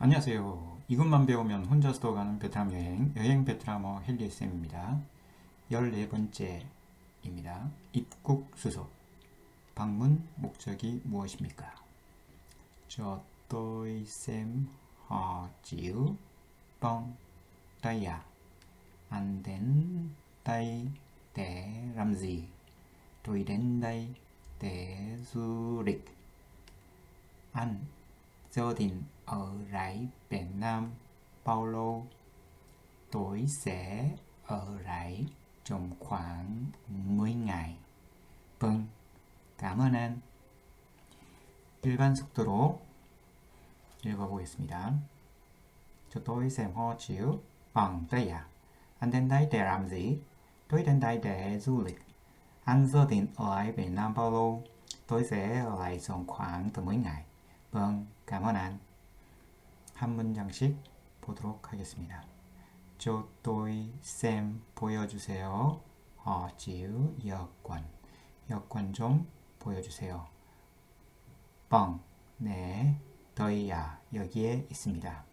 안녕하세요. 이것만 배우면 혼자서도 가는 베트남 여행, 여행 베트남어 헨리 쌤입니다. 14번째입니다. 입국 수속. 방문 목적이 무엇입니까? Đến đây để làm gì? Tôi đến đây để du lịch. Anh gia đình ở lại Việt Nam bao lâu? Tôi sẽ ở lại trong khoảng 10 ngày. Vâng, cảm ơn anh. 일반 속도로 읽어보겠습니다. Cho tôi xem hộ chiếu bằng đây à? Anh đến đây để làm gì? Tôi đến đây để du lịch. Anh dự định ở lại Việt Nam bao lâu? Tôi sẽ ở lại trong khoảng từ 10 ngày. Vâng, cảm ơn anh. 한 문장씩 보도록 하겠습니다. 저 tôi xem 보여주세요. 어, 지우 여권. 여권 좀 보여주세요. 뻥, 네, 더이야 여기에 있습니다.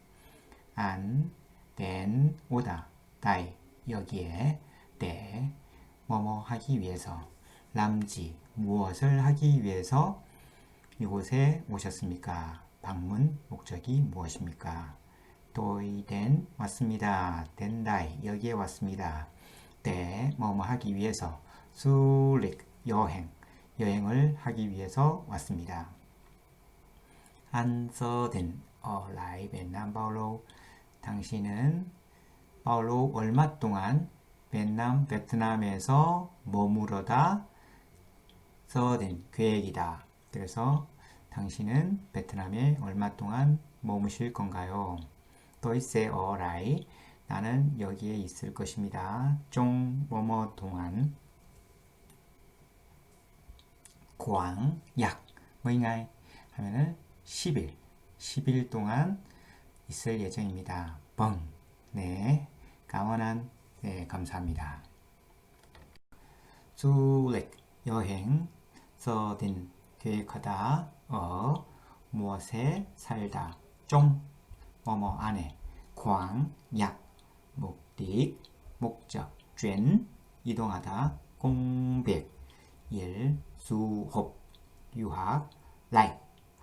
안, 된, 오다, 다이 여기에, 때, 뭐뭐 하기 위해서, 람지, 무엇을 하기 위해서 이곳에 오셨습니까? 방문 목적이 무엇입니까? đến 왔습니다. 된다이 여기에 왔습니다. 때 뭐뭐 하기 위해서 수릭 여행 여행을 하기 위해서 왔습니다. 안서든 어라이 베트남 바울로 당신은 바울로 얼마 동안 베트남 베트남에서 머무르다 서든 계획이다. 그래서 당신은 베트남에 얼마 동안 머무실 건가요? 도이세 어라이 나는 여기에 있을 것입니다. 종 뭐뭐 동안? 광, 약, 뭐인가이 하면은 10일, 10일 동안 있을 예정입니다. 뻥, 네, 강원한, 네, 감사합니다. 수렉, 여행, 서든, 계획하다, 어, 무엇에 살다, 좀, 뭐뭐 안에, 광, 약, 목적, 목적, chuyển, 이동하다, 공백, 일, 수업, 유학, 라이.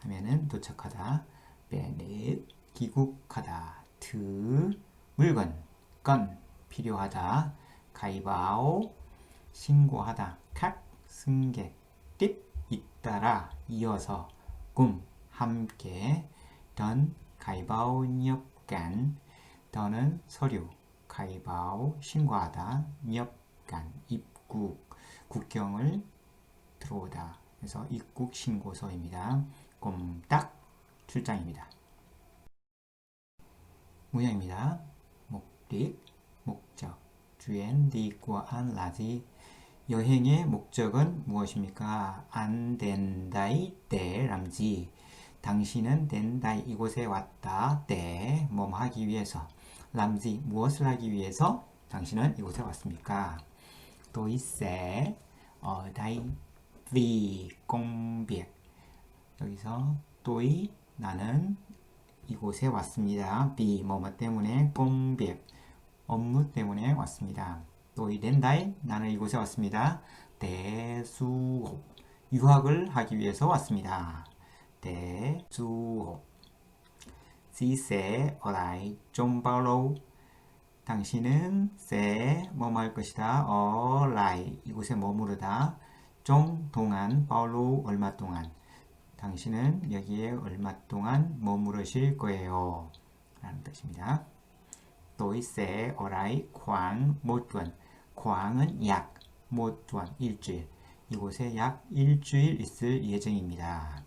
하면은 도착하다, 배는 귀국하다, 드, 물건, 건, 필요하다, 가이바오, 신고하다, 칵, 승객, 띠, 잇따라, 이어서, 꿈, 함께, 던, 가이바오 cảnh, 더는 서류, 가이바오, 신고하다, cảnh, 입국, 국경을 들어오다. 그래서 입국 신고서입니다. 꼼딱 출장입니다. 문장입니다. 목적. 주엔 디과 안 라지 여행의 목적은 무엇입니까? 안 된다이 때 람지 당신은 된다이 이곳에 왔다 때 뭐뭐 하기 위해서 람지 무엇을 하기 위해서 당신은 이곳에 왔습니까? 도이세 어다이 công việc 여기서 또이 나는 이곳에 왔습니다. vì 뭐뭐 때문에 공백 업무 때문에 왔습니다. 또이 된다이 나는 이곳에 왔습니다. 대수업 유학을 하기 위해서 왔습니다. 대수업 지세 어라이 좀 바로 당신은 세 뭐뭐 할 것이다. 어라이 이곳에 머무르다. 좀 동안 바로 얼마 동안 당신은 여기에 얼마 동안 머무르실 거예요. 라는 뜻입니다. 또이세 어라이 광못 원 광은 약 못원 일주일 이곳에 약 일주일 있을 예정입니다.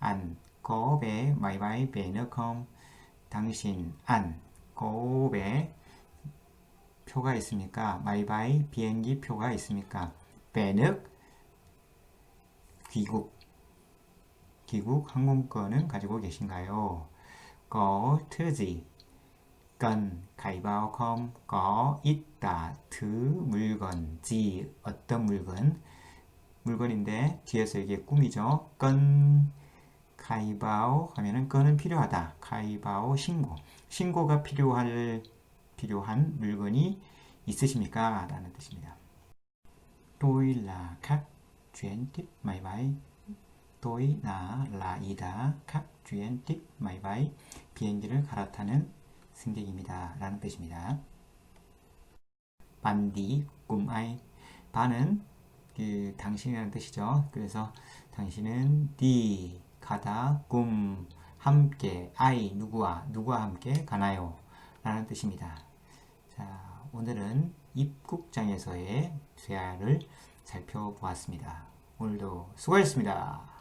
안 거배 마이바이 베너컴 당신 안 거배 표가 있습니까? 마이바이 비행기 표가 있습니까? 베늑 귀국 귀국 항공권은 가지고 계신가요? thứ gì cần không có 있다 thứ 물건 gì 어떤 물건 물건인데 뒤에서 이게 꿈이죠 건 가이바오 하면은 그는 필요하다. 가이바오 신고. 신고가 필요할 필요한 물건이 있으십니까? 라는 뜻입니다. Chuyển tiếp máy bay. Tôi 나 라이다 tiếp máy bay. 비행기를 갈아타는 승객입니다. 라는 뜻입니다. 반디 꿈아이 반은 그 당신이라는 뜻이죠. 그래서 당신은 디 가다 꿈 함께 아이 누구와 누구와 함께 가나요? 라는 뜻입니다. 자, 오늘은 입국장에서의 대화를 살펴보았습니다. 오늘도 수고하셨습니다.